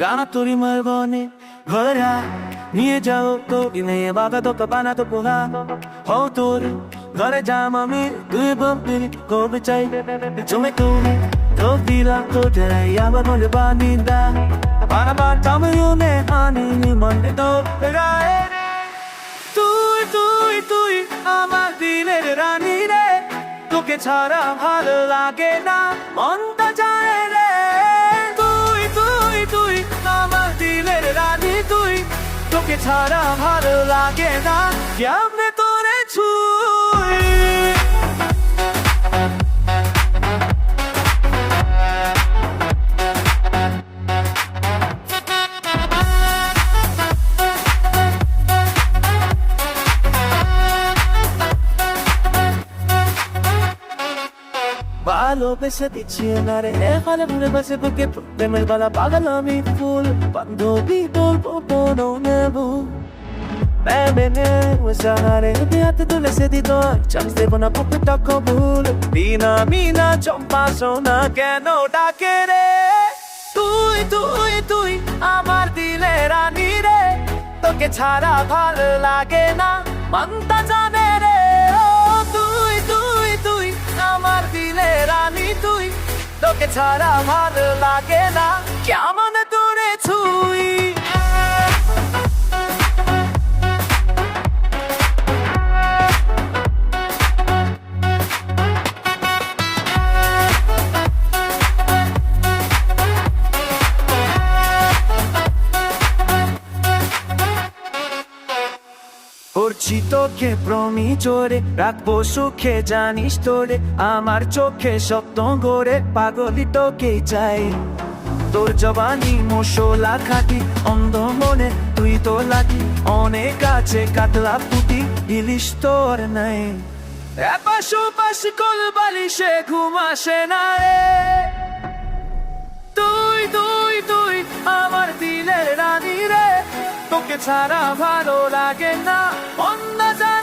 গানা তোরি মার বনে আয়, নিয়ে যাও তো ইনে বাবা তো বানা তো পোহা হো তোর ঘরে যাম আমি তুই বলবি কবে চাই। তুমি তুমি তো দিলাম তো দেয় আবার বলে বানিন্দা বারবার চামিউনে আনি মনে তো রায় তুই তুই তুই আমার দিলের রানী রে। তোকে ছাড়া ভালো লাগে না। মনটা তোকে ছাড়া ভালো লাগে না। কেমনে তোরে ছুই? ভালোবেসে দিচ্ছি না রে এখানে ভুলে বসে বুকে প্রেমের গলা পাগল আমি ফুল। বান্ধবী তোকে ছাড়া ভালো লাগে না মনটা জানে রে ও তুই তুই তুই আমার দিলে রানী তুই তোকে ছাড়া ভালো লাগে না কেমন তোরে ছুই করছি তোকে প্রমি জোরে রাখব সুখে, জানিস তোরে, আমার চোখে স্বপ্ন গড়ে পাগলি তোকে চাই। তোর জবানি মশলা খাটি, অন্ধ মনে তুই তো লাগি। অনেক আছে কাতলা পুটি, ইলিশ তোর নাই। এপাশ ওপাশ কল বালিশে ঘুম আসে না রে। তোকে ছাড়া ভালো লাগে না। অন্য জানে